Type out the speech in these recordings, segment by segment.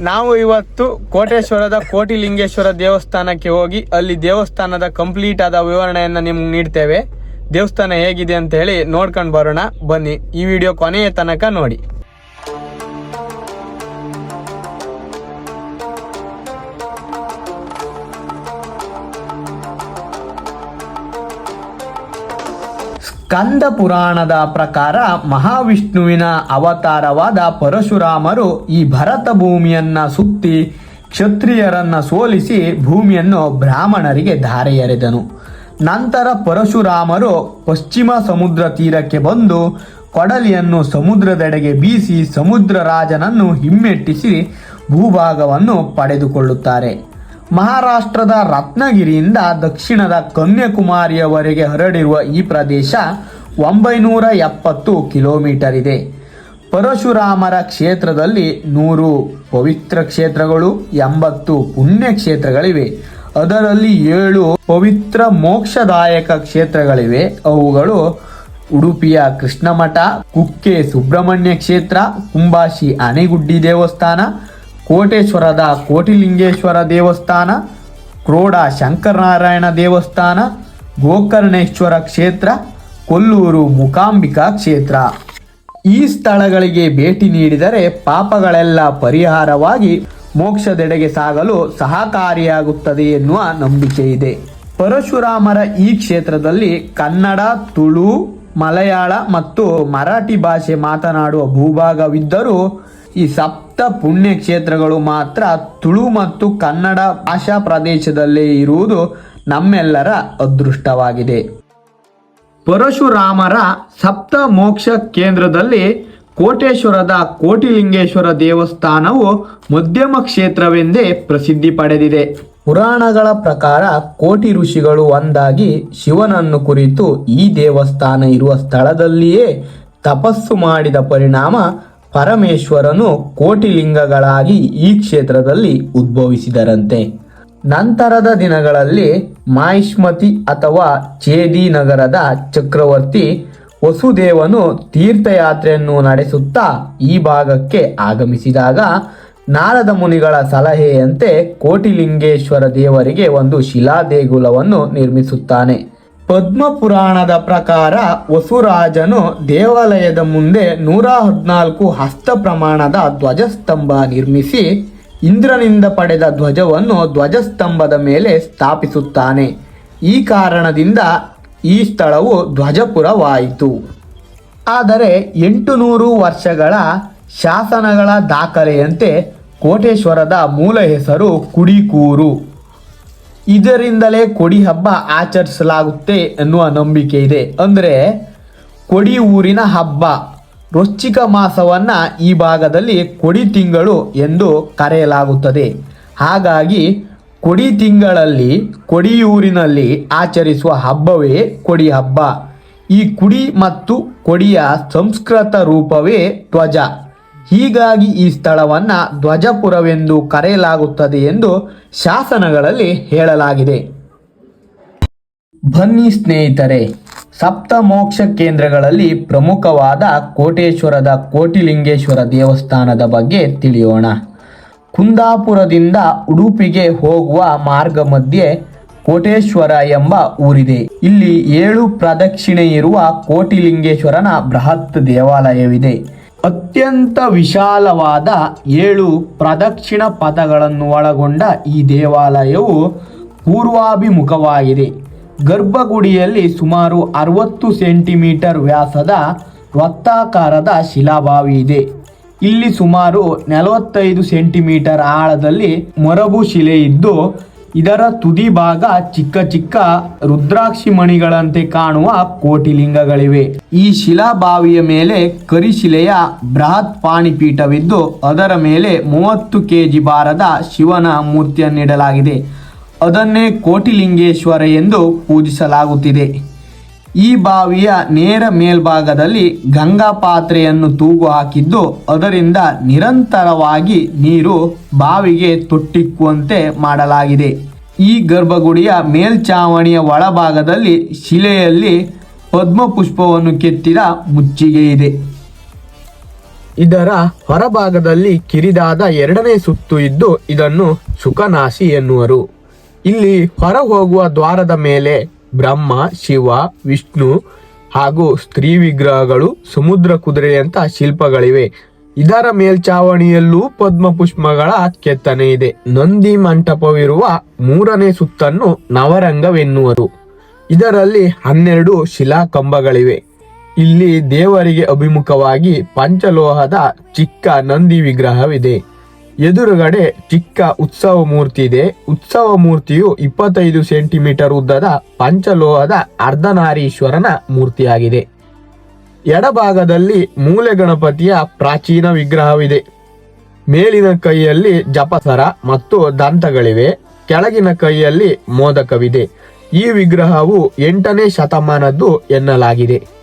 ನಾವು ಇವತ್ತು ಕೋಟೇಶ್ವರದ ಕೋಟಿಲಿಂಗೇಶ್ವರ ದೇವಸ್ಥಾನಕ್ಕೆ ಹೋಗಿ ಅಲ್ಲಿ ದೇವಸ್ಥಾನದ ಕಂಪ್ಲೀಟ್ ಆದ ವಿವರಣೆಯನ್ನು ನಿಮ್ಗೆ ನೀಡ್ತೇವೆ. ದೇವಸ್ಥಾನ ಹೇಗಿದೆ ಅಂತ ಹೇಳಿ ನೋಡ್ಕೊಂಡು ಬರೋಣ. ಬನ್ನಿ. ಈ ವಿಡಿಯೋ ಕೊನೆಯ ತನಕ ನೋಡಿ. ಸ್ಕಂದ ಪುರಾಣದ ಪ್ರಕಾರ ಮಹಾವಿಷ್ಣುವಿನ ಅವತಾರವಾದ ಪರಶುರಾಮರು ಈ ಭರತ ಭೂಮಿಯನ್ನ ಸುತ್ತಿ ಕ್ಷತ್ರಿಯರನ್ನ ಸೋಲಿಸಿ ಭೂಮಿಯನ್ನು ಬ್ರಾಹ್ಮಣರಿಗೆ ಧಾರೆ ಎರೆದನು ನಂತರ ಪರಶುರಾಮರು ಪಶ್ಚಿಮ ಸಮುದ್ರ ತೀರಕ್ಕೆ ಬಂದು ಕೊಡಲಿಯನ್ನು ಸಮುದ್ರದೆಡೆಗೆ ಬೀಸಿ ಸಮುದ್ರ ರಾಜನನ್ನು ಹಿಮ್ಮೆಟ್ಟಿಸಿ ಭೂಭಾಗವನ್ನು ಪಡೆದುಕೊಳ್ಳುತ್ತಾರೆ. ಮಹಾರಾಷ್ಟ್ರದ ರತ್ನಗಿರಿಯಿಂದ ದಕ್ಷಿಣದ ಕನ್ಯಾಕುಮಾರಿಯವರೆಗೆ ಹರಡಿರುವ ಈ ಪ್ರದೇಶ ಒಂಬೈನೂರ ಎಪ್ಪತ್ತು ಕಿಲೋಮೀಟರ್ ಇದೆ. ಪರಶುರಾಮರ ಕ್ಷೇತ್ರದಲ್ಲಿ ನೂರು ಪವಿತ್ರ ಕ್ಷೇತ್ರಗಳು, ಎಂಬತ್ತು ಪುಣ್ಯ ಕ್ಷೇತ್ರಗಳಿವೆ ಅದರಲ್ಲಿ ಏಳು ಪವಿತ್ರ ಮೋಕ್ಷದಾಯಕ ಕ್ಷೇತ್ರಗಳಿವೆ. ಅವುಗಳು ಉಡುಪಿಯ ಕೃಷ್ಣಮಠ, ಕುಕ್ಕೆ ಸುಬ್ರಹ್ಮಣ್ಯ ಕ್ಷೇತ್ರ, ಕುಂಬಾಶಿ ಆನೆಗುಡ್ಡಿ ದೇವಸ್ಥಾನ ಕೋಟೇಶ್ವರದ ಕೋಟಿಲಿಂಗೇಶ್ವರ ದೇವಸ್ಥಾನ, ಕ್ರೋಡ ಶಂಕರನಾರಾಯಣ ದೇವಸ್ಥಾನ, ಗೋಕರ್ಣೇಶ್ವರ ಕ್ಷೇತ್ರ, ಕೊಲ್ಲೂರು ಮುಕಾಂಬಿಕಾ ಕ್ಷೇತ್ರ. ಈ ಸ್ಥಳಗಳಿಗೆ ಭೇಟಿ ನೀಡಿದರೆ ಪಾಪಗಳೆಲ್ಲ ಪರಿಹಾರವಾಗಿ ಮೋಕ್ಷದೆಡೆಗೆ ಸಾಗಲು ಸಹಕಾರಿಯಾಗುತ್ತದೆ ಎನ್ನುವ ನಂಬಿಕೆ ಇದೆ. ಪರಶುರಾಮರ ಈ ಕ್ಷೇತ್ರದಲ್ಲಿ ಕನ್ನಡ, ತುಳು, ಮಲಯಾಳ ಮತ್ತು ಮರಾಠಿ ಭಾಷೆ ಮಾತನಾಡುವ ಭೂಭಾಗವಿದ್ದರೂ ಈ ಸಪ್ತ ಪುಣ್ಯ ಕ್ಷೇತ್ರಗಳು ಮಾತ್ರ ತುಳು ಮತ್ತು ಕನ್ನಡ ಭಾಷಾ ಪ್ರದೇಶದಲ್ಲಿ ಇರುವುದು ನಮ್ಮೆಲ್ಲರ ಅದೃಷ್ಟವಾಗಿದೆ. ಪರಶುರಾಮರ ಸಪ್ತ ಮೋಕ್ಷ ಕೇಂದ್ರದಲ್ಲಿ ಕೋಟೇಶ್ವರದ ಕೋಟಿಲಿಂಗೇಶ್ವರ ದೇವಸ್ಥಾನವು ಮಧ್ಯಮ ಕ್ಷೇತ್ರವೆಂದೇ ಪ್ರಸಿದ್ಧಿ ಪಡೆದಿದೆ. ಪುರಾಣಗಳ ಪ್ರಕಾರ ಕೋಟಿ ಋಷಿಗಳು ಒಂದಾಗಿ ಶಿವನನ್ನು ಕುರಿತು ಈ ದೇವಸ್ಥಾನ ಇರುವ ಸ್ಥಳದಲ್ಲಿಯೇ ತಪಸ್ಸು ಮಾಡಿದ ಪರಿಣಾಮ ಪರಮೇಶ್ವರನು ಕೋಟಿಲಿಂಗಗಳಾಗಿ ಈ ಕ್ಷೇತ್ರದಲ್ಲಿ ಉದ್ಭವಿಸಿದರಂತೆ. ನಂತರದ ದಿನಗಳಲ್ಲಿ ಮಾಹಿಷ್ಮತಿ ಅಥವಾ ಚೇದಿ ನಗರದ ಚಕ್ರವರ್ತಿ ವಸುದೇವನು ತೀರ್ಥಯಾತ್ರೆಯನ್ನು ನಡೆಸುತ್ತಾ ಈ ಭಾಗಕ್ಕೆ ಆಗಮಿಸಿದಾಗ ನಾರದ ಮುನಿಗಳ ಸಲಹೆಯಂತೆ ಕೋಟಿಲಿಂಗೇಶ್ವರ ದೇವರಿಗೆ ಒಂದು ಶಿಲಾ ದೇಗುಲವನ್ನು ನಿರ್ಮಿಸುತ್ತಾನೆ. ಪದ್ಮ ಪುರಾಣದ ಪ್ರಕಾರ ವಸುರಾಜನು ದೇವಾಲಯದ ಮುಂದೆ ನೂರ ಹದಿನಾಲ್ಕು ಹಸ್ತ ಪ್ರಮಾಣದ ಧ್ವಜಸ್ತಂಭ ನಿರ್ಮಿಸಿ ಇಂದ್ರನಿಂದ ಪಡೆದ ಧ್ವಜವನ್ನು ಧ್ವಜಸ್ತಂಭದ ಮೇಲೆ ಸ್ಥಾಪಿಸುತ್ತಾನೆ. ಈ ಕಾರಣದಿಂದ ಈ ಸ್ಥಳವು ಧ್ವಜಪುರವಾಯಿತು. ಆದರೆ ಎಂಟು ನೂರು ವರ್ಷಗಳ ಶಾಸನಗಳ ದಾಖಲೆಯಂತೆ ಕೋಟೇಶ್ವರದ ಮೂಲ ಹೆಸರು ಕುಡಿಕೂರು. ಇದರಿಂದಲೇ ಕೊಡಿ ಹಬ್ಬ ಆಚರಿಸಲಾಗುತ್ತೆ ಎನ್ನುವ ನಂಬಿಕೆ ಇದೆ. ಅಂದರೆ ಕೊಡಿ ಊರಿನ ಹಬ್ಬ, ವೃಶ್ಚಿಕ ಮಾಸವನ್ನ ಈ ಭಾಗದಲ್ಲಿ ಕೊಡಿ ತಿಂಗಳು ಎಂದು ಕರೆಯಲಾಗುತ್ತದೆ. ಹಾಗಾಗಿ ಕೊಡಿ ತಿಂಗಳಲ್ಲಿ ಕೊಡಿಯೂರಿನಲ್ಲಿ ಆಚರಿಸುವ ಹಬ್ಬವೇ ಕೊಡಿ ಹಬ್ಬ. ಈ ಕುಡಿ ಮತ್ತು ಕೊಡಿಯ ಸಂಸ್ಕೃತ ರೂಪವೇ ಧ್ವಜ. ಹೀಗಾಗಿ ಈ ಸ್ಥಳವನ್ನ ಧ್ವಜಪುರವೆಂದು ಕರೆಯಲಾಗುತ್ತದೆ ಎಂದು ಶಾಸನಗಳಲ್ಲಿ ಹೇಳಲಾಗಿದೆ. ಬನ್ನಿ ಸ್ನೇಹಿತರೆ ಸಪ್ತಮೋಕ್ಷ ಕೇಂದ್ರಗಳಲ್ಲಿ ಪ್ರಮುಖವಾದ ಕೋಟೇಶ್ವರದ ಕೋಟಿಲಿಂಗೇಶ್ವರ ದೇವಸ್ಥಾನದ ಬಗ್ಗೆ ತಿಳಿಯೋಣ. ಕುಂದಾಪುರದಿಂದ ಉಡುಪಿಗೆ ಹೋಗುವ ಮಾರ್ಗ ಮಧ್ಯೆ ಕೋಟೇಶ್ವರ ಎಂಬ ಊರಿದೆ. ಇಲ್ಲಿ ಏಳು ಪ್ರದಕ್ಷಿಣೆ ಇರುವ ಕೋಟಿಲಿಂಗೇಶ್ವರನ ಬೃಹತ್ ದೇವಾಲಯವಿದೆ. ಅತ್ಯಂತ ವಿಶಾಲವಾದ ಏಳು ಪ್ರದಕ್ಷಿಣ ಪಥಗಳನ್ನು ಒಳಗೊಂಡ ಈ ದೇವಾಲಯವು ಪೂರ್ವಾಭಿಮುಖವಾಗಿದೆ. ಗರ್ಭಗುಡಿಯಲ್ಲಿ ಸುಮಾರು ಅರವತ್ತು ಸೆಂಟಿಮೀಟರ್ ವ್ಯಾಸದ ವೃತ್ತಾಕಾರದ ಶಿಲಾಬಾವಿ ಇದೆ. ಇಲ್ಲಿ ಸುಮಾರು ನಲವತ್ತೈದು ಸೆಂಟಿಮೀಟರ್ ಆಳದಲ್ಲಿ ಮೊರಬು ಶಿಲೆ ಇದ್ದು ಇದರ ತುದಿ ಭಾಗ ಚಿಕ್ಕ ಚಿಕ್ಕ ರುದ್ರಾಕ್ಷಿ ಮಣಿಗಳಂತೆ ಕಾಣುವ ಕೋಟಿಲಿಂಗಗಳಿವೆ. ಈ ಶಿಲಾಬಾವಿಯ ಮೇಲೆ ಕರಿಶಿಲೆಯ ಬೃಹತ್ ಪಾಣಿಪೀಠವಿದ್ದು, ಅದರ ಮೇಲೆ ಮೂವತ್ತು ಕೆಜಿ ಭಾರದ ಶಿವನ ಮೂರ್ತಿಯನ್ನಿಡಲಾಗಿದೆ. ಅದನ್ನೇ ಕೋಟಿಲಿಂಗೇಶ್ವರ ಎಂದು ಪೂಜಿಸಲಾಗುತ್ತಿದೆ. ಈ ಬಾವಿಯ ನೇರ ಮೇಲ್ಭಾಗದಲ್ಲಿ ಗಂಗಾ ಪಾತ್ರೆಯನ್ನು ತೂಗು ಹಾಕಿದ್ದು, ಅದರಿಂದ ನಿರಂತರವಾಗಿ ನೀರು ಬಾವಿಗೆ ತೊಟ್ಟಿಕ್ಕುವಂತೆ ಮಾಡಲಾಗಿದೆ. ಈ ಗರ್ಭಗುಡಿಯ ಮೇಲ್ಚಾವಣಿಯ ಒಳಭಾಗದಲ್ಲಿ ಶಿಲೆಯಲ್ಲಿ ಪದ್ಮಪುಷ್ಪವನ್ನು ಕೆತ್ತಿದ ಮುಚ್ಚಿಗೆ ಇದೆ. ಇದರ ಹೊರಭಾಗದಲ್ಲಿ ಕಿರಿದಾದ ಎರಡನೇ ಸುತ್ತು ಇದ್ದು, ಇದನ್ನು ಸುಖನಾಸಿ ಎನ್ನುವರು. ಇಲ್ಲಿ ಹೊರ ಹೋಗುವ ದ್ವಾರದ ಮೇಲೆ ಬ್ರಹ್ಮ, ಶಿವ, ವಿಷ್ಣು ಹಾಗೂ ಸ್ತ್ರೀ ವಿಗ್ರಹಗಳು ಸಮುದ್ರ ಕುದುರೆಯಂತಹ ಶಿಲ್ಪಗಳಿವೆ. ಇದರ ಮೇಲ್ಚಾವಣಿಯಲ್ಲೂ ಪದ್ಮ ಪುಷ್ಪಗಳ ಕೆತ್ತನೆ ಇದೆ. ನಂದಿ ಮಂಟಪವಿರುವ ಮೂರನೇ ಸುತ್ತನ್ನು ನವರಂಗವೆನ್ನುವರು ಇದರಲ್ಲಿ ಹನ್ನೆರಡು ಶಿಲಾಕಂಬಗಳಿವೆ. ಇಲ್ಲಿ ದೇವರಿಗೆ ಅಭಿಮುಖವಾಗಿ ಪಂಚಲೋಹದ ಚಿಕ್ಕ ನಂದಿ ವಿಗ್ರಹವಿದೆ. ಎದುರುಗಡೆ ಚಿಕ್ಕ ಉತ್ಸವ ಮೂರ್ತಿ ಇದೆ ಉತ್ಸವ ಮೂರ್ತಿಯು ಇಪ್ಪತ್ತೈದು ಸೆಂಟಿಮೀಟರ್ ಉದ್ದದ ಪಂಚಲೋಹದ ಅರ್ಧನಾರೀಶ್ವರನ ಮೂರ್ತಿಯಾಗಿದೆ. ಎಡಭಾಗದಲ್ಲಿ ಮೂಲೆ ಗಣಪತಿಯ ಪ್ರಾಚೀನ ವಿಗ್ರಹವಿದೆ. ಮೇಲಿನ ಕೈಯಲ್ಲಿ ಜಪಸರ ಮತ್ತು ದಂತಗಳಿವೆ. ಕೆಳಗಿನ ಕೈಯಲ್ಲಿ ಮೋದಕವಿದೆ. ಈ ವಿಗ್ರಹವು ಎಂಟನೇ ಶತಮಾನದ್ದು ಎನ್ನಲಾಗಿದೆ.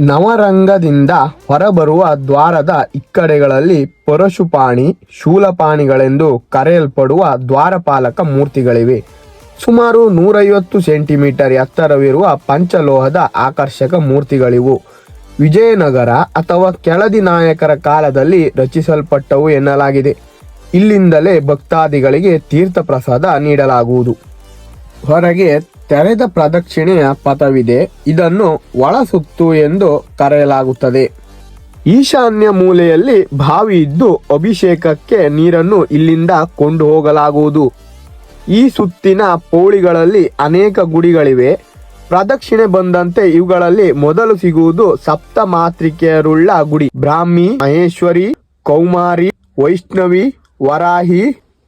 ನವರಂಗದಿಂದ ಹೊರಬರುವ ದ್ವಾರದ ಇಕ್ಕಡೆಗಳಲ್ಲಿ ಪರಶುಪಾಣಿ, ಶೂಲಪಾಣಿಗಳೆಂದು ಕರೆಯಲ್ಪಡುವ ದ್ವಾರಪಾಲಕ ಮೂರ್ತಿಗಳಿವೆ. ಸುಮಾರು ನೂರೈವತ್ತು ಸೆಂಟಿಮೀಟರ್ ಎತ್ತರವಿರುವ ಪಂಚಲೋಹದ ಆಕರ್ಷಕ ಮೂರ್ತಿಗಳಿವು. ವಿಜಯನಗರ ಅಥವಾ ಕೆಳದಿ ನಾಯಕರ ಕಾಲದಲ್ಲಿ ರಚಿಸಲ್ಪಟ್ಟವು ಎನ್ನಲಾಗಿದೆ. ಇಲ್ಲಿಂದಲೇ ಭಕ್ತಾದಿಗಳಿಗೆ ತೀರ್ಥ ಪ್ರಸಾದ ನೀಡಲಾಗುವುದು. ಹೊರಗೆ ತೆರೆದ ಪ್ರದಕ್ಷಿಣೆಯ ಪಥವಿದೆ. ಇದನ್ನು ಒಳಸುತ್ತು ಎಂದು ಕರೆಯಲಾಗುತ್ತದೆ. ಈಶಾನ್ಯ ಮೂಲೆಯಲ್ಲಿ ಬಾವಿ ಇದ್ದು ಅಭಿಷೇಕಕ್ಕೆ ನೀರನ್ನು ಇಲ್ಲಿಂದ ಕೊಂಡು ಹೋಗಲಾಗುವುದು. ಈ ಸುತ್ತಿನ ಪೋಳಿಗಳಲ್ಲಿ ಅನೇಕ ಗುಡಿಗಳಿವೆ. ಪ್ರದಕ್ಷಿಣೆ ಬಂದಂತೆ ಇವುಗಳಲ್ಲಿ ಮೊದಲು ಸಿಗುವುದು ಸಪ್ತ ಮಾತೃಕೆಯರುಳ್ಳ ಗುಡಿ. ಬ್ರಾಹ್ಮಿ, ಮಹೇಶ್ವರಿ, ಕೌಮಾರಿ, ವೈಷ್ಣವಿ, ವರಾಹಿ,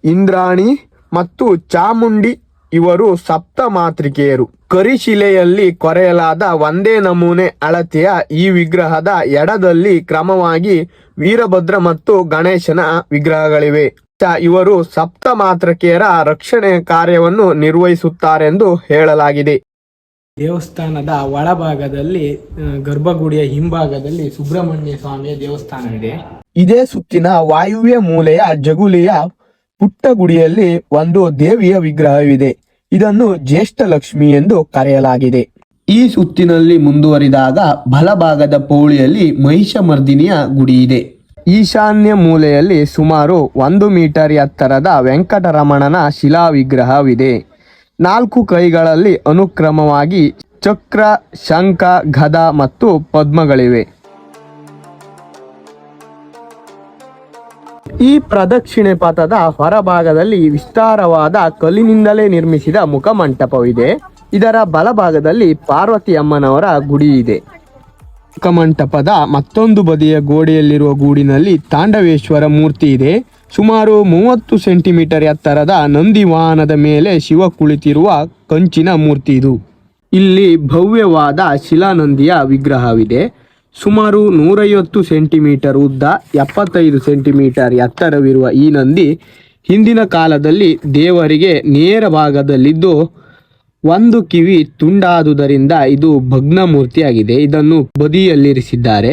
ಇಂದ್ರಾಣಿ ಮತ್ತು ಚಾಮುಂಡಿ ಇವರು ಸಪ್ತ ಮಾತೃಕೆಯರು ಕರಿಶಿಲೆಯಲ್ಲಿ ಕೊರೆಯಲಾದ ಒಂದೇ ನಮೂನೆ ಅಳತೆಯ ಈ ವಿಗ್ರಹದ ಎಡದಲ್ಲಿ ಕ್ರಮವಾಗಿ ವೀರಭದ್ರ ಮತ್ತು ಗಣೇಶನ ವಿಗ್ರಹಗಳಿವೆ. ಇವರು ಸಪ್ತ ಮಾತೃಕೆಯರ ರಕ್ಷಣೆಯ ಕಾರ್ಯವನ್ನು ನಿರ್ವಹಿಸುತ್ತಾರೆಂದು ಹೇಳಲಾಗಿದೆ. ದೇವಸ್ಥಾನದ ಒಳಭಾಗದಲ್ಲಿ ಗರ್ಭಗುಡಿಯ ಹಿಂಭಾಗದಲ್ಲಿ ಸುಬ್ರಹ್ಮಣ್ಯ ಸ್ವಾಮಿಯ ದೇವಸ್ಥಾನವಿದೆ. ಇದೇ ಸುತ್ತಿನ ವಾಯುವ್ಯ ಮೂಲೆಯ ಜಗುಲಿಯ ಪುಟ್ಟ ಗುಡಿಯಲ್ಲಿ ಒಂದು ದೇವಿಯ ವಿಗ್ರಹವಿದೆ. ಇದನ್ನು ಜ್ಯೇಷ್ಠ ಲಕ್ಷ್ಮಿ ಎಂದು ಕರೆಯಲಾಗಿದೆ. ಈ ಸುತ್ತಿನಲ್ಲಿ ಮುಂದುವರಿದಾಗ ಬಲಭಾಗದ ಪೌಳಿಯಲ್ಲಿ ಮಹಿಷಮರ್ದಿನಿಯ ಗುಡಿ ಇದೆ ಈಶಾನ್ಯ ಮೂಲೆಯಲ್ಲಿ ಸುಮಾರು ಒಂದು ಮೀಟರ್ ಎತ್ತರದ ವೆಂಕಟರಮಣನ ಶಿಲಾ ವಿಗ್ರಹವಿದೆ ನಾಲ್ಕು ಕೈಗಳಲ್ಲಿ ಅನುಕ್ರಮವಾಗಿ ಚಕ್ರ, ಶಂಖ, ಗದ ಮತ್ತು ಪದ್ಮಗಳಿವೆ. ಈ ಪ್ರದಕ್ಷಿಣೆ ಪಥದ ಹೊರಭಾಗದಲ್ಲಿ ವಿಸ್ತಾರವಾದ ಕಲ್ಲಿನಿಂದಲೇ ನಿರ್ಮಿಸಿದ ಮುಖಮಂಟಪವಿದೆ ಇದರ ಬಲಭಾಗದಲ್ಲಿ ಪಾರ್ವತಿ ಅಮ್ಮನವರ ಗುಡಿ ಇದೆ. ಮುಖಮಂಟಪದ ಮತ್ತೊಂದು ಬದಿಯ ಗೋಡೆಯಲ್ಲಿರುವ ಗೂಡಿನಲ್ಲಿ ತಾಂಡವೇಶ್ವರ ಮೂರ್ತಿ ಇದೆ. ಸುಮಾರು ಮೂವತ್ತು ಸೆಂಟಿಮೀಟರ್ ಎತ್ತರದ ನಂದಿ ವಾಹನದ ಮೇಲೆ ಶಿವ ಕುಳಿತಿರುವ ಕಂಚಿನ ಮೂರ್ತಿ ಇದು. ಇಲ್ಲಿ ಭವ್ಯವಾದ ಶಿಲಾನಂದಿಯ ವಿಗ್ರಹವಿದೆ. ಸುಮಾರು ನೂರೈವತ್ತು ಸೆಂಟಿಮೀಟರ್ ಉದ್ದ ಎಪ್ಪತ್ತೈದು ಸೆಂಟಿಮೀಟರ್ ಎತ್ತರವಿರುವ ಈ ನಂದಿ ಹಿಂದಿನ ಕಾಲದಲ್ಲಿ ದೇವರಿಗೆ ನೇರ ಭಾಗದಲ್ಲಿದ್ದು ಒಂದು ಕಿವಿ ತುಂಡಾದುದರಿಂದ ಇದು ಭಗ್ನ ಮೂರ್ತಿಯಾಗಿದೆ ಇದನ್ನು ಬದಿಯಲ್ಲಿರಿಸಿದ್ದಾರೆ.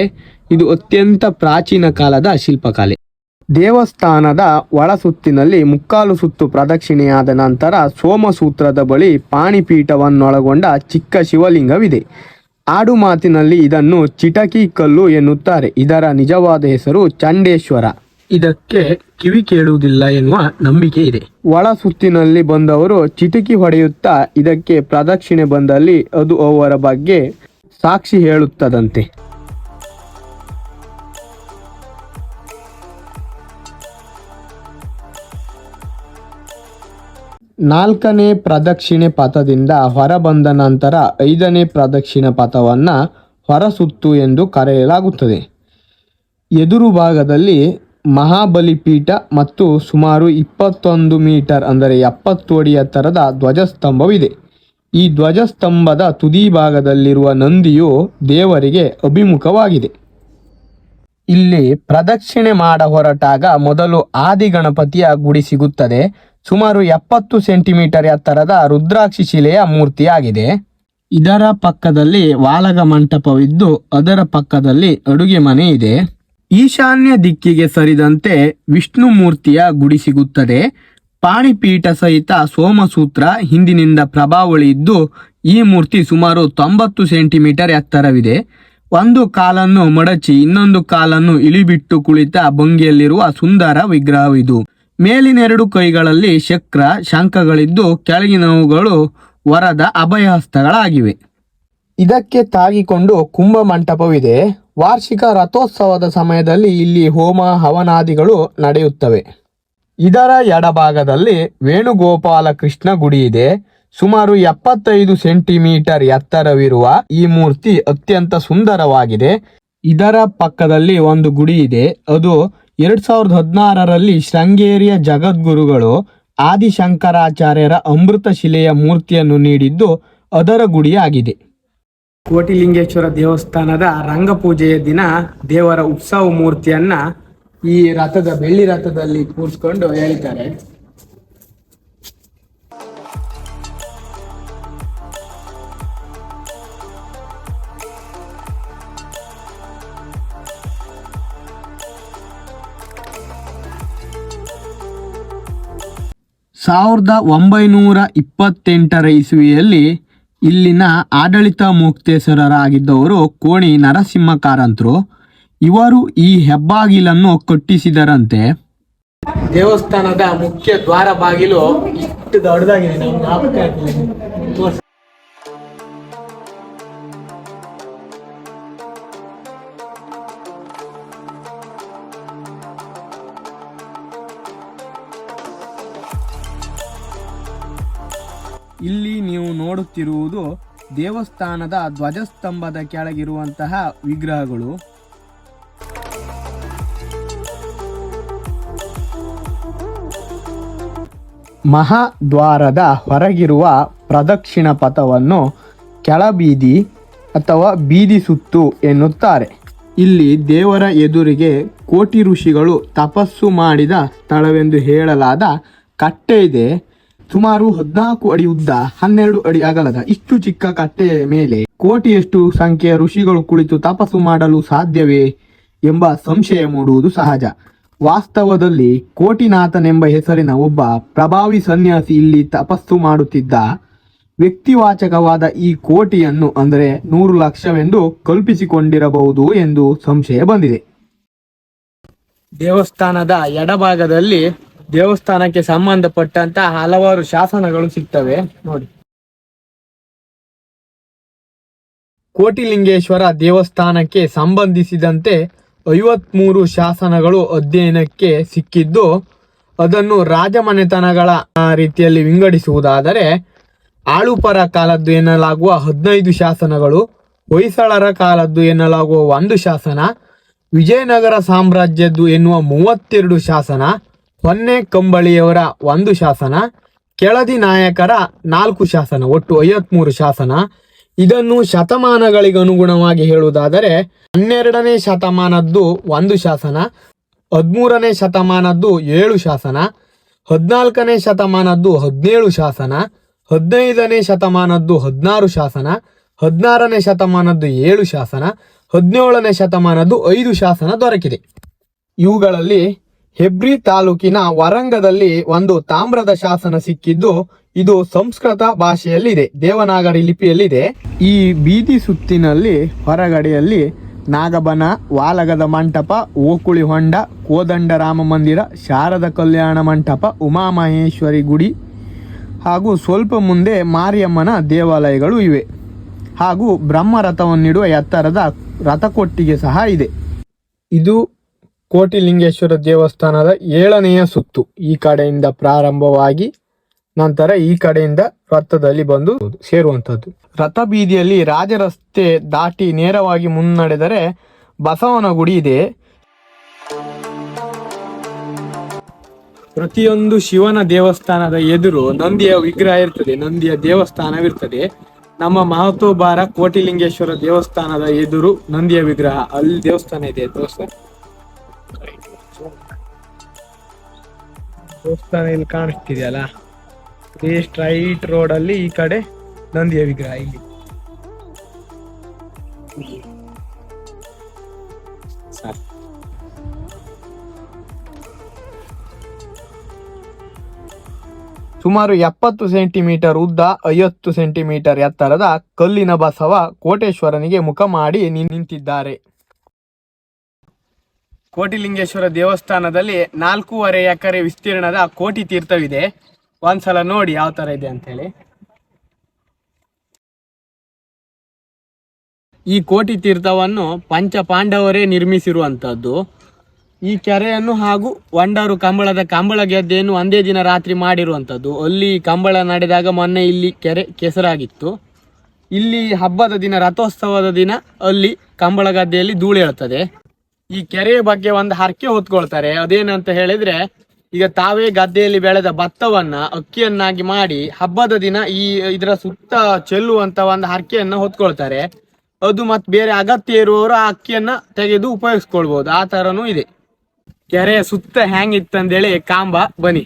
ಇದು ಅತ್ಯಂತ ಪ್ರಾಚೀನ ಕಾಲದ ಶಿಲ್ಪಕಲೆ. ದೇವಸ್ಥಾನದ ಒಳ ಸುತ್ತಿನಲ್ಲಿ ಮುಕ್ಕಾಲು ಸುತ್ತು ಪ್ರದಕ್ಷಿಣೆಯಾದ ನಂತರ ಸೋಮಸೂತ್ರದ ಬಳಿ ಪಾಣಿಪೀಠವನ್ನೊಳಗೊಂಡ ಚಿಕ್ಕ ಶಿವಲಿಂಗವಿದೆ. ಆಡು ಮಾತಿನಲ್ಲಿ ಇದನ್ನು ಚಿಟಕಿ ಕಲ್ಲು ಎನ್ನುತ್ತಾರೆ. ಇದರ ನಿಜವಾದ ಹೆಸರು ಚಂಡೇಶ್ವರ. ಇದಕ್ಕೆ ಕಿವಿ ಕೇಳುವುದಿಲ್ಲ ಎನ್ನುವ ನಂಬಿಕೆ ಇದೆ. ಒಳ ಸುತ್ತಿನಲ್ಲಿ ಬಂದವರು ಚಿಟಕಿ ಹೊಡೆಯುತ್ತಾ ಇದಕ್ಕೆ ಪ್ರದಕ್ಷಿಣೆ ಬಂದಲ್ಲಿ ಅದು ಅವರ ಬಗ್ಗೆ ಸಾಕ್ಷಿ ಹೇಳುತ್ತದಂತೆ. ನಾಲ್ಕನೇ ಪ್ರದಕ್ಷಿಣೆ ಪಥದಿಂದ ಹೊರಬಂದ ನಂತರ ಐದನೇ ಪ್ರದಕ್ಷಿಣೆ ಪಥವನ್ನು ಹೊರಸುತ್ತು ಎಂದು ಕರೆಯಲಾಗುತ್ತದೆ. ಎದುರು ಭಾಗದಲ್ಲಿ ಮಹಾಬಲಿಪೀಠ ಮತ್ತು ಸುಮಾರು ಇಪ್ಪತ್ತೊಂದು ಮೀಟರ್ ಅಂದರೆ ಎಪ್ಪತ್ತು ಅಡಿ ಎತ್ತರದ ಧ್ವಜಸ್ತಂಭವಿದೆ. ಈ ಧ್ವಜಸ್ತಂಭದ ತುದಿ ಭಾಗದಲ್ಲಿರುವ ನಂದಿಯು ದೇವರಿಗೆ ಅಭಿಮುಖವಾಗಿದೆ. ಇಲ್ಲಿ ಪ್ರದಕ್ಷಿಣೆ ಮಾಡ ಹೊರಟಾಗ ಮೊದಲು ಆದಿಗಣಪತಿಯ ಗುಡಿ ಸಿಗುತ್ತದೆ. ಸುಮಾರು ಎಪ್ಪತ್ತು ಸೆಂಟಿಮೀಟರ್ ಎತ್ತರದ ರುದ್ರಾಕ್ಷಿ ಶಿಲೆಯ ಮೂರ್ತಿಯಾಗಿದೆ. ಇದರ ಪಕ್ಕದಲ್ಲಿ ವಾಲಗ ಮಂಟಪವಿದ್ದು, ಅದರ ಪಕ್ಕದಲ್ಲಿ ಅಡುಗೆ ಮನೆ ಇದೆ. ಈಶಾನ್ಯ ದಿಕ್ಕಿಗೆ ಸರಿದಂತೆ ವಿಷ್ಣು ಮೂರ್ತಿಯ ಗುಡಿ ಸಿಗುತ್ತದೆ. ಪಾಣಿಪೀಠ ಸಹಿತ ಸೋಮಸೂತ್ರ ಹಿಂದಿನಿಂದ ಪ್ರಭಾವಳಿ ಇದ್ದು, ಈ ಮೂರ್ತಿ ಸುಮಾರು ತೊಂಬತ್ತು ಸೆಂಟಿಮೀಟರ್ ಎತ್ತರವಿದೆ. ಒಂದು ಕಾಲನ್ನು ಮಡಚಿ, ಇನ್ನೊಂದು ಕಾಲನ್ನು ಇಳಿಬಿಟ್ಟು ಕುಳಿತ ಭಂಗಿಯಲ್ಲಿರುವ ಸುಂದರ ವಿಗ್ರಹವಿದು. ಮೇಲಿನೆರಡು ಕೈಗಳಲ್ಲಿ ಶಕ್ರ, ಶಂಖಗಳಿದ್ದು ಕೆಳಗಿನವುಗಳು ವರದ ಅಭಯಹಸ್ತಗಳಾಗಿವೆ. ಇದಕ್ಕೆ ತಾಗಿಕೊಂಡು ಕುಂಭ ಮಂಟಪವಿದೆ. ವಾರ್ಷಿಕ ರಥೋತ್ಸವದ ಸಮಯದಲ್ಲಿ ಇಲ್ಲಿ ಹೋಮ ಹವನಾದಿಗಳು ನಡೆಯುತ್ತವೆ. ಇದರ ಎಡಭಾಗದಲ್ಲಿ ವೇಣುಗೋಪಾಲ ಕೃಷ್ಣ ಗುಡಿ ಇದೆ. ಸುಮಾರು ಎಪ್ಪತ್ತೈದು ಸೆಂಟಿಮೀಟರ್ ಎತ್ತರವಿರುವ ಈ ಮೂರ್ತಿ ಅತ್ಯಂತ ಸುಂದರವಾಗಿದೆ. ಇದರ ಪಕ್ಕದಲ್ಲಿ ಒಂದು ಗುಡಿ ಇದೆ. ಅದು ಎರಡ್ ಸಾವಿರದ ಹದಿನಾರರಲ್ಲಿ ಶೃಂಗೇರಿಯ ಜಗದ್ಗುರುಗಳು ಆದಿಶಂಕರಾಚಾರ್ಯರ ಅಮೃತ ಶಿಲೆಯ ಮೂರ್ತಿಯನ್ನು ನೀಡಿದ್ದು ಅದರ ಗುಡಿಯಾಗಿದೆ. ಕೋಟಿಲಿಂಗೇಶ್ವರ ದೇವಸ್ಥಾನದ ರಂಗಪೂಜೆಯ ದಿನ ದೇವರ ಉತ್ಸವ ಮೂರ್ತಿಯನ್ನ ಈ ರಥದ ಬೆಳ್ಳಿ ರಥದಲ್ಲಿ ಕೂರಿಸ್ಕೊಂಡು ಹೇಳ್ತಾರೆ ಸಾವಿರದ ಒಂಬೈನೂರ ಇಪ್ಪತ್ತೆಂಟರ ಇಸುವಿಯಲ್ಲಿ ಇಲ್ಲಿನ ಆಡಳಿತ ಮುಕ್ತೇಶ್ವರರಾಗಿದ್ದವರು ಕೋಣಿ ನರಸಿಂಹ ಕಾರಂತರು ಇವರು ಈ ಹೆಬ್ಬಾಗಿಲನ್ನು ಕಟ್ಟಿಸಿದರಂತೆ. ದೇವಸ್ಥಾನದ ಮುಖ್ಯ ದ್ವಾರ ಬಾಗಿಲು ಇಷ್ಟು ದೊಡ್ಡದಾಗಿದೆ ಇಲ್ಲಿ ನೀವು ನೋಡುತ್ತಿರುವುದು ದೇವಸ್ಥಾನದ ಧ್ವಜಸ್ತಂಭದ ಕೆಳಗಿರುವಂತಹ ವಿಗ್ರಹಗಳು. ಮಹಾದ್ವಾರದ ಹೊರಗಿರುವ ಪ್ರದಕ್ಷಿಣ ಪಥವನ್ನು ಕೆಳಬೀದಿ ಅಥವಾ ಬೀದಿ ಸುತ್ತು ಎನ್ನುತ್ತಾರೆ. ಇಲ್ಲಿ ದೇವರ ಎದುರಿಗೆ ಕೋಟಿ ಋಷಿಗಳು ತಪಸ್ಸು ಮಾಡಿದ ಸ್ಥಳವೆಂದು ಹೇಳಲಾದ ಕಟ್ಟೆ ಇದೆ. ಸುಮಾರು ಹದಿನಾಲ್ಕು ಅಡಿ ಉದ್ದ ಹನ್ನೆರಡು ಅಡಿ ಅಗಲದ ಇಷ್ಟು ಚಿಕ್ಕ ಕಟ್ಟೆಯ ಮೇಲೆ ಕೋಟಿಯಷ್ಟು ಸಂಖ್ಯೆಯ ಋಷಿಗಳು ಕುಳಿತು ತಪಸ್ಸು ಮಾಡಲು ಸಾಧ್ಯವೇ ಎಂಬ ಸಂಶಯ ಮೂಡುವುದು ಸಹಜ. ವಾಸ್ತವದಲ್ಲಿ ಕೋಟಿನಾಥನೆಂಬ ಹೆಸರಿನ ಒಬ್ಬ ಪ್ರಭಾವಿ ಸನ್ಯಾಸಿ ಇಲ್ಲಿ ತಪಸ್ಸು ಮಾಡುತ್ತಿದ್ದ ವ್ಯಕ್ತಿವಾಚಕವಾದ ಈ ಕೋಟಿಯನ್ನು ಅಂದರೆ ನೂರು ಲಕ್ಷವೆಂದು ಕಲ್ಪಿಸಿಕೊಂಡಿರಬಹುದು ಎಂದು ಸಂಶಯ ಬಂದಿದೆ. ದೇವಸ್ಥಾನದ ಎಡಭಾಗದಲ್ಲಿ ದೇವಸ್ಥಾನಕ್ಕೆ ಸಂಬಂಧಪಟ್ಟಂತ ಹಲವಾರು ಶಾಸನಗಳು ಸಿಗ್ತವೆ. ನೋಡಿ. ಕೋಟಿಲಿಂಗೇಶ್ವರ ದೇವಸ್ಥಾನಕ್ಕೆ ಸಂಬಂಧಿಸಿದಂತೆ ಐವತ್ಮೂರು ಶಾಸನಗಳು ಅಧ್ಯಯನಕ್ಕೆ ಸಿಕ್ಕಿದ್ದು, ಅದನ್ನು ರಾಜಮನೆತನಗಳ ರೀತಿಯಲ್ಲಿ ವಿಂಗಡಿಸುವುದಾದರೆ, ಆಳುಪರ ಕಾಲದ್ದು ಎನ್ನಲಾಗುವ ಹದಿನೈದು ಶಾಸನಗಳು, ಹೊಯ್ಸಳರ ಕಾಲದ್ದು ಎನ್ನಲಾಗುವ ಒಂದು ಶಾಸನ, ವಿಜಯನಗರ ಸಾಮ್ರಾಜ್ಯದ್ದು ಎನ್ನುವ ಮೂವತ್ತೆರಡು ಶಾಸನ ಹೊನ್ನೆ ಕಂಬಳಿಯವರ ಒಂದು ಶಾಸನ, ಕೆಳದಿ ನಾಯಕರ ನಾಲ್ಕು ಶಾಸನ, ಒಟ್ಟು ಐವತ್ಮೂರು ಶಾಸನ. ಇದನ್ನು ಶತಮಾನಗಳಿಗೆ ಅನುಗುಣವಾಗಿ ಹೇಳುವುದಾದರೆ, ಹನ್ನೆರಡನೇ ಶತಮಾನದ್ದು ಒಂದು ಶಾಸನ, ಹದಿಮೂರನೇ ಶತಮಾನದ್ದು ಏಳು ಶಾಸನ, ಹದಿನಾಲ್ಕನೇ ಶತಮಾನದ್ದು ಹದಿನೇಳು ಶಾಸನ, ಹದಿನೈದನೇ ಶತಮಾನದ್ದು ಹದಿನಾರು ಶಾಸನ, ಹದಿನಾರನೇ ಶತಮಾನದ್ದು ಏಳು ಶಾಸನ, ಹದಿನೇಳನೇ ಶತಮಾನದ್ದು ಐದು ಶಾಸನ ದೊರಕಿದೆ. ಇವುಗಳಲ್ಲಿ ಹೆಬ್ರಿ ತಾಲೂಕಿನ ವರಂಗದಲ್ಲಿ ಒಂದು ತಾಮ್ರದ ಶಾಸನ ಸಿಕ್ಕಿದ್ದು, ಇದು ಸಂಸ್ಕೃತ ಭಾಷೆಯಲ್ಲಿದೆ ದೇವನಾಗರಿ ಲಿಪಿಯಲ್ಲಿದೆ. ಈ ಬೀದಿ ಸುತ್ತಿನಲ್ಲಿ ಹೊರಗಡೆಯಲ್ಲಿ ನಾಗಬನ, ವಾಲಗದ ಮಂಟಪ, ಓಕುಳಿ ಹೊಂಡ, ಕೋದಂಡ ರಾಮ ಮಂದಿರ, ಶಾರದ ಕಲ್ಯಾಣ ಮಂಟಪ, ಉಮಾಮಹೇಶ್ವರಿ ಗುಡಿ ಹಾಗೂ ಸ್ವಲ್ಪ ಮುಂದೆ ಮಾರಿಯಮ್ಮನ ದೇವಾಲಯಗಳು ಇವೆ. ಹಾಗೂ ಬ್ರಹ್ಮರಥವನ್ನಿಡುವ ಎತ್ತರದ ರಥಕೊಟ್ಟಿಗೆ ಸಹ ಇದೆ. ಇದು ಕೋಟಿಲಿಂಗೇಶ್ವರ ದೇವಸ್ಥಾನದ ಏಳನೆಯ ಸುತ್ತು ಈ ಕಡೆಯಿಂದ ಪ್ರಾರಂಭವಾಗಿ ನಂತರ ಈ ಕಡೆಯಿಂದ ರಥದಲ್ಲಿ ಬಂದು ಸೇರುವಂತದ್ದು ರಥ ಬೀದಿಯಲ್ಲಿ ರಾಜರಸ್ತೆ ದಾಟಿ ನೇರವಾಗಿ ಮುನ್ನಡೆದರೆ ಬಸವನ ಗುಡಿ ಇದೆ. ಪ್ರತಿಯೊಂದು ಶಿವನ ದೇವಸ್ಥಾನದ ಎದುರು ನಂದಿಯ ವಿಗ್ರಹ ಇರ್ತದೆ, ನಂದಿಯ ದೇವಸ್ಥಾನವಿರ್ತದೆ. ನಮ್ಮ ಮಹತೋಬಾರ ಕೋಟಿಲಿಂಗೇಶ್ವರ ದೇವಸ್ಥಾನದ ಎದುರು ನಂದಿಯ ವಿಗ್ರಹ, ಅಲ್ಲಿ ದೇವಸ್ಥಾನ ಇದೆ. ದೋಸ್ತ ದೇವಸ್ಥಾನ ಇಲ್ಲಿ ಕಾಣಿಸ್ತಿದೆಯಲ್ಲ? ಈ ಸ್ಟ್ರೈಟ್ ರೋಡ್ ಅಲ್ಲಿ ಈ ಕಡೆ ನಂದಿಯ ವಿಗ್ರಹ ಇಲ್ಲಿ. ಸುಮಾರು ಎಪ್ಪತ್ತು ಸೆಂಟಿಮೀಟರ್ ಉದ್ದ ಐವತ್ತು ಸೆಂಟಿಮೀಟರ್ ಎತ್ತರದ ಕಲ್ಲಿನ ಬಸವ ಕೋಟೇಶ್ವರನಿಗೆ ಮುಖ ಮಾಡಿ ನಿಂತಿದ್ದಾರೆ. ಕೋಟಿಲಿಂಗೇಶ್ವರ ದೇವಸ್ಥಾನದಲ್ಲಿ ನಾಲ್ಕೂವರೆ ಎಕರೆ ವಿಸ್ತೀರ್ಣದ ಕೋಟಿ ತೀರ್ಥವಿದೆ. ಒಂದ್ಸಲ ನೋಡಿ ಯಾವ ತರ ಇದೆ ಅಂತ ಹೇಳಿ. ಈ ಕೋಟಿ ತೀರ್ಥವನ್ನು ಪಂಚ ಪಾಂಡವರೇ ನಿರ್ಮಿಸಿರುವಂಥದ್ದು ಈ ಕೆರೆಯನ್ನು ಹಾಗೂ ವಂಡರು ಕಂಬಳದ ಕಂಬಳ ಗೆದ್ದೆಯನ್ನು ಒಂದೇ ದಿನ ರಾತ್ರಿ ಮಾಡಿರುವಂಥದ್ದು ಅಲ್ಲಿ ಕಂಬಳ ನಡೆದಾಗ ಮೊನ್ನೆ ಇಲ್ಲಿ ಕೆರೆ ಕೆಸರಾಗಿತ್ತು. ಇಲ್ಲಿ ಹಬ್ಬದ ದಿನ, ರಥೋತ್ಸವದ ದಿನ ಅಲ್ಲಿ ಕಂಬಳ ಗದ್ದೆಯಲ್ಲಿ ಧೂಳು ಹೇಳ್ತದೆ ಈ ಕೆರೆಯ ಬಗ್ಗೆ ಒಂದು ಹರಕೆ ಹೊತ್ಕೊಳ್ತಾರೆ. ಅದೇನಂತ ಹೇಳಿದ್ರೆ, ಈಗ ತಾವೇ ಗದ್ದೆಯಲ್ಲಿ ಬೆಳೆದ ಭತ್ತವನ್ನ ಅಕ್ಕಿಯನ್ನಾಗಿ ಮಾಡಿ ಹಬ್ಬದ ದಿನ ಈ ಇದರ ಸುತ್ತ ಚೆಲ್ಲುವಂತ ಒಂದು ಹರಕೆಯನ್ನ ಹೊತ್ಕೊಳ್ತಾರೆ. ಅದು ಮತ್ತೆ ಬೇರೆ ಅಗತ್ಯ ಇರುವವರು ಆ ಅಕ್ಕಿಯನ್ನ ತೆಗೆದು ಉಪಯೋಗಿಸ್ಕೊಳ್ಬಹುದು ಆ ತರನೂ ಇದೆ. ಕೆರೆಯ ಸುತ್ತ ಹೆಂಗಿತ್ತಂದೇಳಿ ಕಾಂಬ ಬನಿ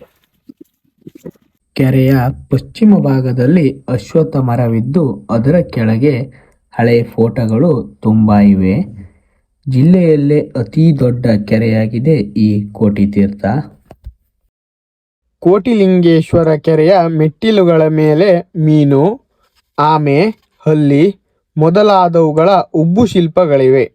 ಕೆರೆಯ ಪಶ್ಚಿಮ ಭಾಗದಲ್ಲಿ ಅಶ್ವತ್ಥ ಮರವಿದ್ದು ಅದರ ಕೆಳಗೆ ಹಳೆ ಫೋಟೋಗಳು ತುಂಬಾ ಇವೆ. ಜಿಲ್ಲೆಯಲ್ಲೇ ಅತಿ ದೊಡ್ಡ ಕೆರೆಯಾಗಿದೆ ಈ ಕೋಟಿ ತೀರ್ಥ. ಕೋಟಿಲಿಂಗೇಶ್ವರ ಕೆರೆಯ ಮೆಟ್ಟಿಲುಗಳ ಮೇಲೆ ಮೀನು, ಆಮೆ, ಹಲ್ಲಿ ಮೊದಲಾದವುಗಳ ಉಬ್ಬು ಶಿಲ್ಪಗಳಿವೆ.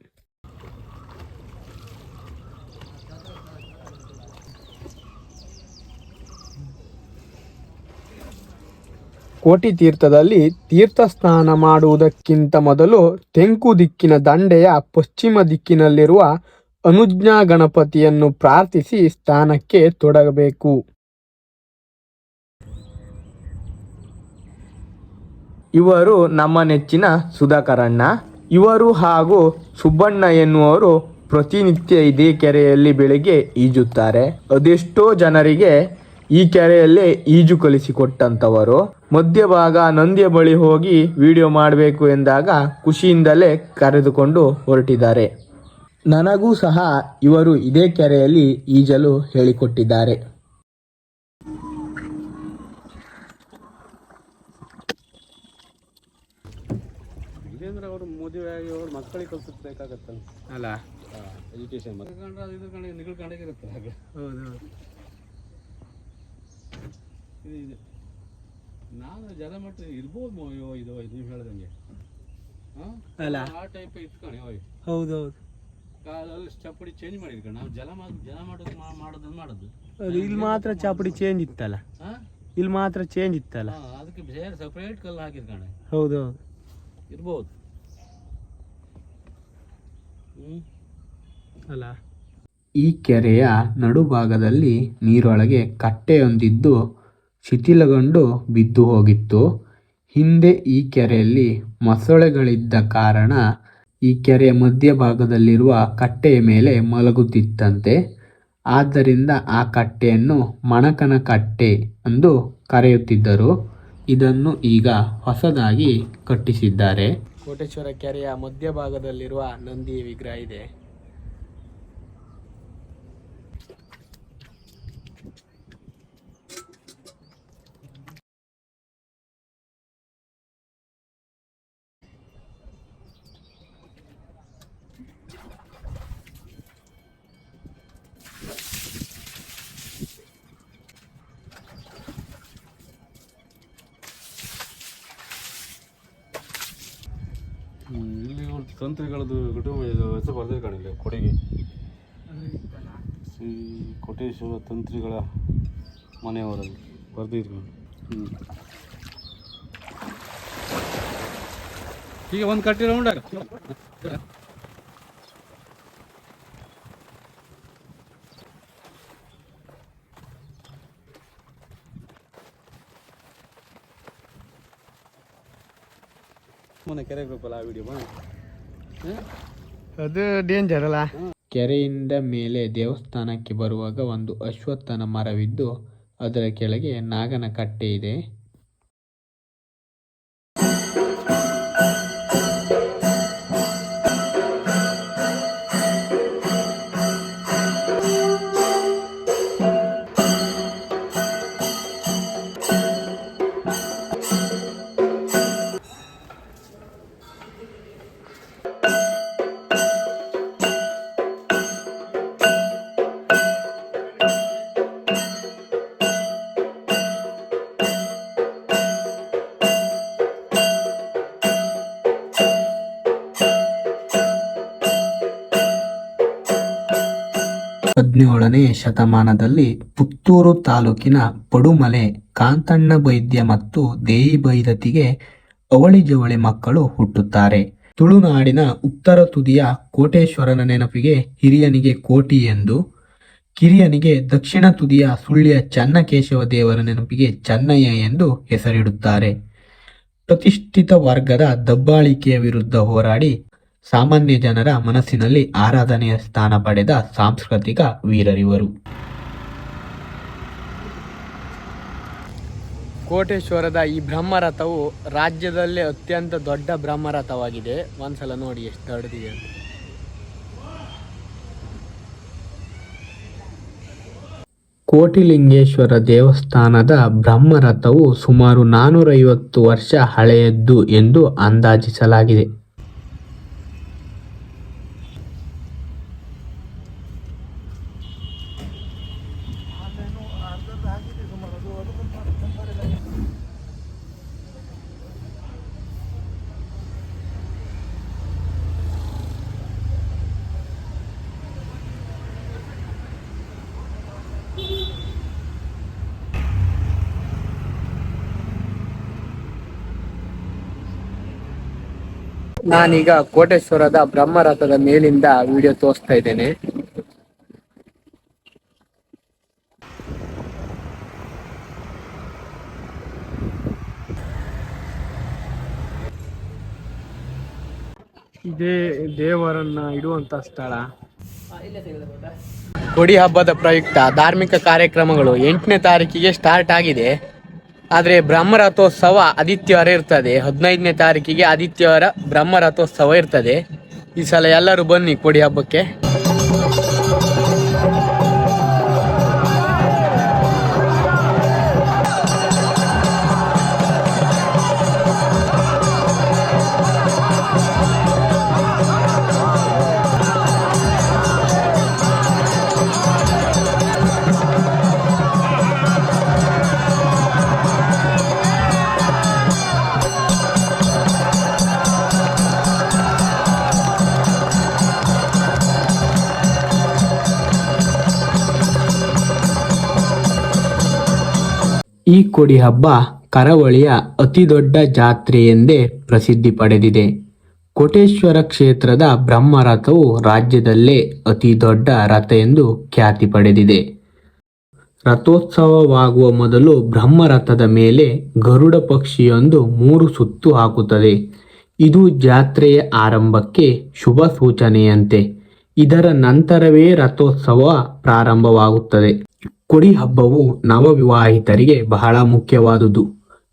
ಕೋಟಿ ತೀರ್ಥದಲ್ಲಿ ತೀರ್ಥ ಸ್ನಾನ ಮಾಡುವುದಕ್ಕಿಂತ ಮೊದಲು ತೆಂಕು ದಿಕ್ಕಿನ ದಂಡೆಯ ಪಶ್ಚಿಮ ದಿಕ್ಕಿನಲ್ಲಿರುವ ಅನುಜ್ಞಾ ಗಣಪತಿಯನ್ನು ಪ್ರಾರ್ಥಿಸಿ ಸ್ನಾನಕ್ಕೆ ತೊಡಗಬೇಕು. ಇವರು ನಮ್ಮ ನೆಚ್ಚಿನ ಸುಧಾಕರಣ್ಣ ಇವರು ಹಾಗೂ ಸುಬ್ಬಣ್ಣ ಎನ್ನುವರು ಪ್ರತಿನಿತ್ಯ ಇದೇ ಕೆರೆಯಲ್ಲಿ ಬೆಳಿಗ್ಗೆ ಈಜುತ್ತಾರೆ. ಅದೆಷ್ಟೋ ಜನರಿಗೆ ಈ ಕೆರೆಯಲ್ಲೇ ಈಜು ಕಲಿಸಿಕೊಟ್ಟಂತವರು ಮಧ್ಯಭಾಗ ನಂದಿಯ ಬಳಿ ಹೋಗಿ ವಿಡಿಯೋ ಮಾಡಬೇಕು ಎಂದಾಗ ಖುಷಿಯಿಂದಲೇ ಕರೆದುಕೊಂಡು ಹೊರಟಿದ್ದಾರೆ. ನನಗೂ ಸಹ ಇವರು ಇದೇ ಕೆರೆಯಲ್ಲಿ ಈಜಲು ಹೇಳಿಕೊಟ್ಟಿದ್ದಾರೆ. ಅವರು ಮದುವೆ ಆಗಿ ಅವ್ರ ಮಕ್ಕಳಿಗೆ ಕಲ್ಸಬೇಕಾಗತ್ತಲ್ಲ ಅಲ್ಲ. ಎಜುಕೇಶನ್ ಮಾಡ್ಕೊಂಡ್ರೆ ಅದು ಇದು ಕಂಡು ನಿಗಳ್ಕೊಂಡೇ ಇರುತ್ತೆ ಹಾಗೆ. ಹೌದು. ಇದು ಇದು ನಾನು ಜಲಮಟ್ಟ ಇರ್ಬೋದು ಮೋ- ಅಯ್ಯೋ ಇದು ನೀವು ಹೇಳ್ದಂಗೆ. ಹಾಂ? ಅಲ್ಲ? ಆ ಟೈಪ್ ಇಟ್ಕೊಂಡು ಓಯ್. ಹೌದೌದು. ಕಾಲಲ್ಲಿ ಚಪ್ಪಡಿ ಚೇಂಜ್ ಮಾಡಿದ್ಕೊಂಡು ನಾವು ಜಲ ಜಲ ಮಾಡೋದು. ಮಾಡೋದು ಮಾಡೋದು ಇಲ್ಲಿ ಮಾತ್ರ ಚಾಪುಡಿ ಚೇಂಜ್ ಇತ್ತಲ್ಲ? ಹಾಂ? ಇಲ್ಲಿ ಮಾತ್ರ ಚೇಂಜ್ ಇತ್ತಲ್ಲ? ಅದಕ್ಕೆ ಬೇರೆ ಸಪ್ರೇಟ್ ಕಲ್ಲು ಹಾಕಿದ್ಕಣೆ ಹೌದು ಇರ್ಬೋದು. ಹ್ಞೂ ಅಲ್ಲ? ಈ ಕೆರೆಯ ನಡುಭಾಗದಲ್ಲಿ ನೀರೊಳಗೆ ಕಟ್ಟೆಯೊಂದಿದ್ದು ಶಿಥಿಲಗೊಂಡು ಬಿದ್ದು ಹೋಗಿತ್ತು. ಹಿಂದೆ ಈ ಕೆರೆಯಲ್ಲಿ ಮೊಸಳೆಗಳಿದ್ದ ಕಾರಣ ಈ ಕೆರೆಯ ಮಧ್ಯಭಾಗದಲ್ಲಿರುವ ಕಟ್ಟೆಯ ಮೇಲೆ ಮಲಗುತ್ತಿತ್ತಂತೆ. ಆದ್ದರಿಂದ ಆ ಕಟ್ಟೆಯನ್ನು ಮಣಕನ ಕಟ್ಟೆ ಎಂದು ಕರೆಯುತ್ತಿದ್ದರು. ಇದನ್ನು ಈಗ ಹೊಸದಾಗಿ ಕಟ್ಟಿಸಿದ್ದಾರೆ. ಕೋಟೇಶ್ವರ ಕೆರೆಯ ಮಧ್ಯಭಾಗದಲ್ಲಿರುವ ನಂದಿ ವಿಗ್ರಹ ಇದೆ ಹ್ಮ್, ಇಲ್ಲಿ ಒಂದು ತಂತ್ರಿಗಳದ್ದು ಕುಟುಂಬ ಇದು ಹೆಸರು ಬರ್ದಿದೆ ಕಾಣಿಲ್ಲ ಕೊಡೆಗೆ ಶ್ರೀ ಕೋಟೇಶ್ವರ ತಂತ್ರಿಗಳ ಮನೆಯವರಲ್ಲಿ ಬರ್ದಿದ್ರು. ಈಗ ಒಂದು ಕಟ್ಟಿರೋ ಉಂಡಾಗ ಮೊನ್ನೆ ಕೆರೆ ಗ್ರೂಪಲ್ಲ ಆ ವಿಡಿಯೋ ಬಂದು ಅದು ಡೇಂಜರ್ ಅಲ್ಲ? ಕೆರೆಯಿಂದ ಮೇಲೆ ದೇವಸ್ಥಾನಕ್ಕೆ ಬರುವಾಗ ಒಂದು ಅಶ್ವತ್ಥನ ಮರವಿದ್ದು ಅದರ ಕೆಳಗೆ ನಾಗನ ಕಟ್ಟೆ ಇದೆ. ಹದಿನೇಳನೇ ಶತಮಾನದಲ್ಲಿ ಪುತ್ತೂರು ತಾಲೂಕಿನ ಪಡುಮಲೆ, ಕಾಂತಣ್ಣ ವೈದ್ಯ ಮತ್ತು ದೇಹಿ ಬೈದತಿಗೆ ಅವಳಿ ಜವಳಿ ಮಕ್ಕಳು ಹುಟ್ಟುತ್ತಾರೆ. ತುಳುನಾಡಿನ ಉತ್ತರ ತುದಿಯ ಕೋಟೇಶ್ವರನ ನೆನಪಿಗೆ ಹಿರಿಯನಿಗೆ ಕೋಟಿ ಎಂದು, ಕಿರಿಯನಿಗೆ ದಕ್ಷಿಣ ತುದಿಯ ಸುಳ್ಳಿಯ ಚನ್ನಕೇಶವ ದೇವರ ನೆನಪಿಗೆ ಚನ್ನಯ್ಯ ಎಂದು ಹೆಸರಿಡುತ್ತಾರೆ. ಪ್ರತಿಷ್ಠಿತ ವರ್ಗದ ದಬ್ಬಾಳಿಕೆಯ ವಿರುದ್ಧ ಹೋರಾಡಿ ಸಾಮಾನ್ಯ ಜನರ ಮನಸ್ಸಿನಲ್ಲಿ ಆರಾಧನೆಯ ಸ್ಥಾನ ಪಡೆದ ಸಾಂಸ್ಕೃತಿಕ ವೀರರಿವರು. ಕೋಟೇಶ್ವರದ ಈ ಬ್ರಹ್ಮರಥವು ರಾಜ್ಯದಲ್ಲೇ ಅತ್ಯಂತ ದೊಡ್ಡ ಬ್ರಹ್ಮರಥವಾಗಿದೆ. ಒಂದ್ಸಲ ನೋಡಿ ಎಷ್ಟು ದೊಡ್ಡದಿದೆ ಅಂತ. ಕೋಟಿಲಿಂಗೇಶ್ವರ ದೇವಸ್ಥಾನದ ಬ್ರಹ್ಮರಥವು ಸುಮಾರು ನಾನೂರೈವತ್ತು ವರ್ಷ ಹಳೆಯದ್ದು ಎಂದು ಅಂದಾಜಿಸಲಾಗಿದೆ. ನಾನೀಗ ಕೋಟೇಶ್ವರದ ಬ್ರಹ್ಮರಥದ ಮೇಲಿಂದ ವಿಡಿಯೋ ತೋರಿಸ್ತಾ ಇದ್ದೇನೆ. ಇದೇ ದೇವರನ್ನ ಇಡುವಂತ ಸ್ಥಳ. ಕೊಡಿ ಹಬ್ಬದ ಪ್ರಯುಕ್ತ ಧಾರ್ಮಿಕ ಕಾರ್ಯಕ್ರಮಗಳು ಎಂಟನೇ ತಾರೀಕಿಗೆ ಸ್ಟಾರ್ಟ್ ಆಗಿದೆ. ಆದರೆ ಬ್ರಹ್ಮರಥೋತ್ಸವ ಆದಿತ್ಯವಾರ ಇರ್ತದೆ. ಹದಿನೈದನೇ ತಾರೀಕಿಗೆ ಆದಿತ್ಯವಾರ ಬ್ರಹ್ಮರಥೋತ್ಸವ ಇರ್ತದೆ. ಈ ಸಲ ಎಲ್ಲರೂ ಬನ್ನಿ ಕೊಡಿ ಹಬ್ಬಕ್ಕೆ. ಈ ಕೊಡಿ ಹಬ್ಬ ಕರಾವಳಿಯ ಅತಿ ದೊಡ್ಡ ಜಾತ್ರೆ ಎಂದೇ ಪ್ರಸಿದ್ಧಿ ಪಡೆದಿದೆ. ಕೋಟೇಶ್ವರ ಕ್ಷೇತ್ರದ ಬ್ರಹ್ಮರಥವು ರಾಜ್ಯದಲ್ಲೇ ಅತಿ ದೊಡ್ಡ ರಥ ಎಂದು ಖ್ಯಾತಿ ಪಡೆದಿದೆ. ರಥೋತ್ಸವವಾಗುವ ಮೊದಲು ಬ್ರಹ್ಮರಥದ ಮೇಲೆ ಗರುಡ ಪಕ್ಷಿಯೊಂದು ಮೂರು ಸುತ್ತು ಹಾಕುತ್ತದೆ. ಇದು ಜಾತ್ರೆಯ ಆರಂಭಕ್ಕೆ ಶುಭ ಸೂಚನೆಯಂತೆ. ಇದರ ನಂತರವೇ ರಥೋತ್ಸವ ಪ್ರಾರಂಭವಾಗುತ್ತದೆ. ಕೊಡಿ ಹಬ್ಬವು ನವವಿವಾಹಿತರಿಗೆ ಬಹಳ ಮುಖ್ಯವಾದುದು.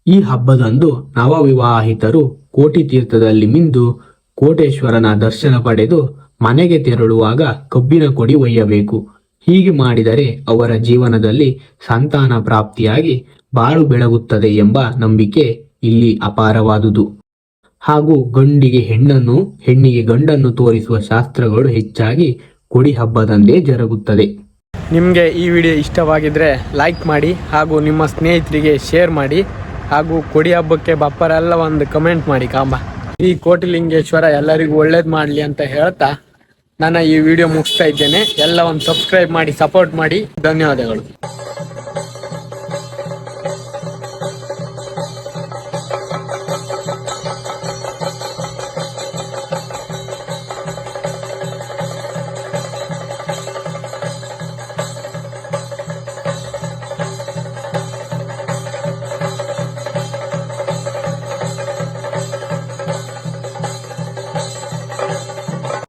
ಈ ಹಬ್ಬದಂದು ನವವಿವಾಹಿತರು ಕೋಟಿ ತೀರ್ಥದಲ್ಲಿ ಮಿಂದು ಕೋಟೇಶ್ವರನ ದರ್ಶನ ಪಡೆದು ಮನೆಗೆ ತೆರಳುವಾಗ ಕಬ್ಬಿನ ಕೊಡಿ ಒಯ್ಯಬೇಕು. ಹೀಗೆ ಮಾಡಿದರೆ ಅವರ ಜೀವನದಲ್ಲಿ ಸಂತಾನ ಪ್ರಾಪ್ತಿಯಾಗಿ ಬಾಳು ಬೆಳಗುತ್ತದೆ ಎಂಬ ನಂಬಿಕೆ ಇಲ್ಲಿ ಅಪಾರವಾದುದು. ಹಾಗೂ ಗಂಡಿಗೆ ಹೆಣ್ಣನ್ನು, ಹೆಣ್ಣಿಗೆ ಗಂಡನ್ನು ತೋರಿಸುವ ಶಾಸ್ತ್ರಗಳು ಹೆಚ್ಚಾಗಿ ಕೊಡಿ ಹಬ್ಬದಂದೇ ಜರುಗುತ್ತದೆ. ನಿಮಗೆ ಈ ವಿಡಿಯೋ ಇಷ್ಟವಾಗಿದ್ರೆ ಲೈಕ್ ಮಾಡಿ ಹಾಗೂ ನಿಮ್ಮ ಸ್ನೇಹಿತರಿಗೆ ಶೇರ್ ಮಾಡಿ ಹಾಗೂ ಕೊಡಿ ಹಬ್ಬಕ್ಕೆ ಬಪ್ಪರೆಲ್ಲ ಒಂದು ಕಮೆಂಟ್ ಮಾಡಿ ಕಾಂಬ. ಈ ಕೋಟಿಲಿಂಗೇಶ್ವರ ಎಲ್ಲರಿಗೂ ಒಳ್ಳೇದು ಮಾಡಲಿ ಅಂತ ಹೇಳ್ತಾ ನಾನು ಈ ವಿಡಿಯೋ ಮುಗಿಸ್ತಾ ಇದ್ದೇನೆ. ಎಲ್ಲ ಒಂದು ಸಬ್ಸ್ಕ್ರೈಬ್ ಮಾಡಿ ಸಪೋರ್ಟ್ ಮಾಡಿ. ಧನ್ಯವಾದಗಳು.